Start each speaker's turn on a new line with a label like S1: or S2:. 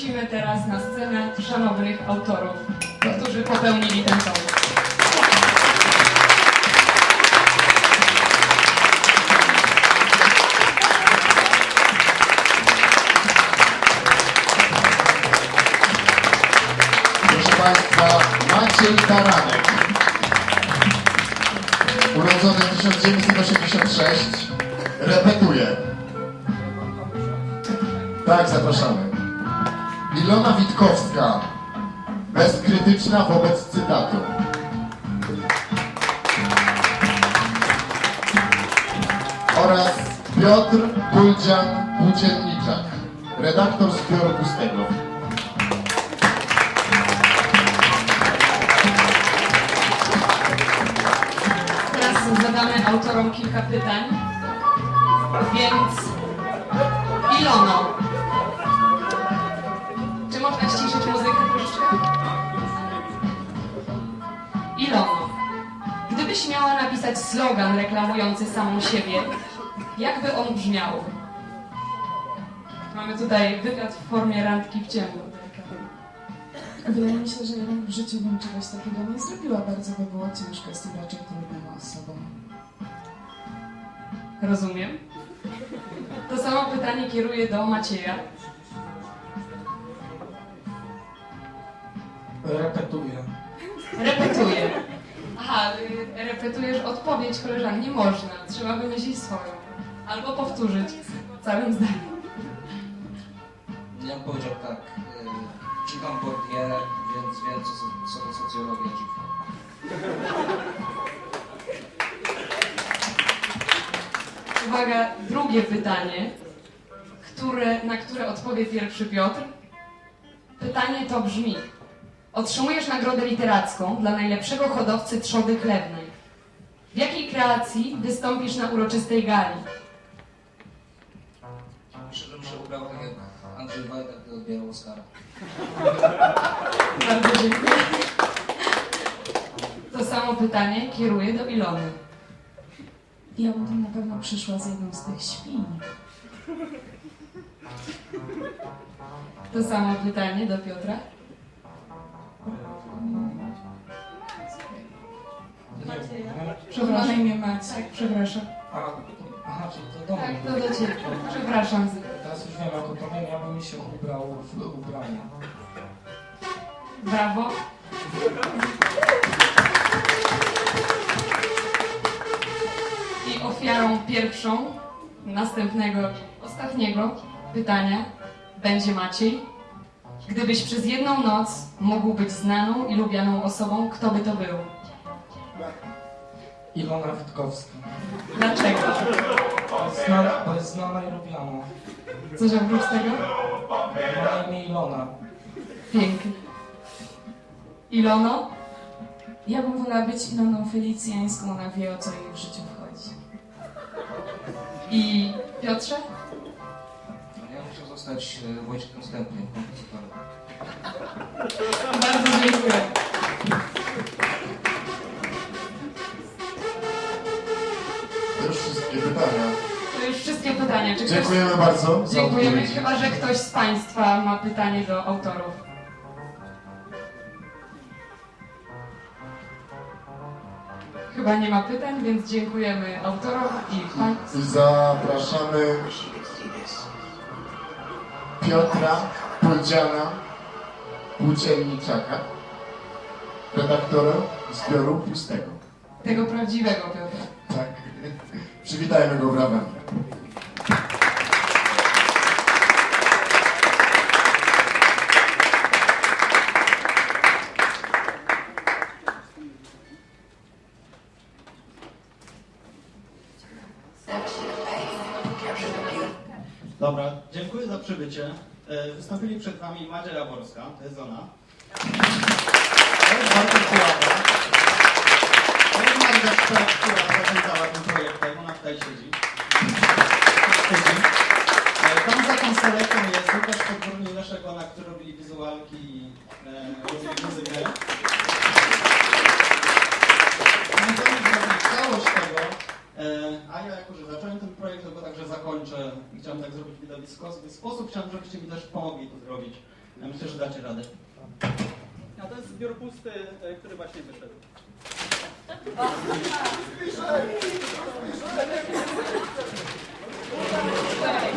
S1: zaprosimy teraz na scenę szanownych autorów, którzy popełnili ten
S2: Państwa, Maciej Taranek. Urodzony w 1986. Repetuje. Tak, zapraszamy. Ilona Witkowska. Bezkrytyczna wobec cytatu. Oraz Piotr Buldzian Płócienniczak. Redaktor zbioru pustego.
S1: Teraz zadamy autorom kilka pytań, więc Ilono, gdybyś miała napisać slogan reklamujący samą siebie, jakby on brzmiał? Mamy tutaj wywiad w formie randki w ciemno.
S3: Wydaje mi się, że ja w życiu bym czegoś takiego nie zrobiła. Bardzo by było ciężko, jestem raczej trudną osobą.
S1: Rozumiem. To samo pytanie kieruję do Macieja.
S4: Repetuję.
S1: Repetuję. Aha, y, repetujesz odpowiedź koleżanki. Nie można. Trzeba wymyślić swoją. Albo powtórzyć całym zdaniem.
S4: Ja bym powiedział tak. Czytam Bourdieu, więc wiem co, co to socjologia dziwna.
S1: Uwaga, drugie pytanie, które, na które odpowie pierwszy Piotr. Pytanie to brzmi. Otrzymujesz nagrodę literacką dla najlepszego hodowcy trzody chlewnej. W jakiej kreacji wystąpisz na uroczystej gali?
S4: Myślę, że się ubrał tak jak Andrzej Wajda, gdy odbierał Oscara.
S1: Bardzo dziękuję. To samo pytanie kieruję do Ilony.
S3: Ja bym na pewno przyszła z jedną z tych świń.
S1: To samo pytanie do Piotra.
S3: Ma na imię Maciek.
S1: Przepraszam.
S4: A, aha, czyli to do
S1: Tak, to do ciebie. Przepraszam.
S4: Teraz już wiem, jako to wiem, ja bym mi się ubrał w ubranie.
S1: Brawo. I ofiarą pierwszą następnego, ostatniego pytania będzie Maciej. Gdybyś przez jedną noc mógł być znaną i lubianą osobą, kto by to był?
S4: Ilona Witkowska.
S1: Dlaczego?
S4: Znana, bo jest znana i lubiana.
S1: Coś oprócz tego?
S4: Ma na imię Ilona.
S1: Pięknie. Ilono?
S3: Ja bym wolała być Iloną Felicjańską, ona wie o co jej w życiu wchodzi.
S1: I Piotrze?
S4: No, Ja muszę zostać e, Wojciechem Stępniem, kompozytorem.
S1: Bardzo dziękuję.
S2: Wszystkie pytania.
S1: To już wszystkie pytania. Czy ktoś...
S2: Dziękujemy bardzo za
S1: Dziękujemy,
S2: odpowiedzi.
S1: chyba że ktoś z Państwa ma pytanie do autorów. Chyba nie ma pytań, więc dziękujemy autorom i Państwu.
S2: I zapraszamy Piotra Puldziana Płócienniczaka, redaktora zbioru pustego.
S1: Tego prawdziwego Piotra.
S2: Tak. Przywitajmy go brawami.
S5: Dobra, dziękuję za przybycie. E, Wystąpili przed Wami Madzia Jaworska, to jest ona. To jest Bartek Pułapa. To jest Magda Szprak, środowisko, swój sposób. Chciałbym, żebyście mi też pomogli to zrobić. Ja myślę, że dacie radę.
S6: A to jest zbiór pusty, e, który właśnie wyszedł. Tak. Zbliżenie! Zbliżenie! Tak.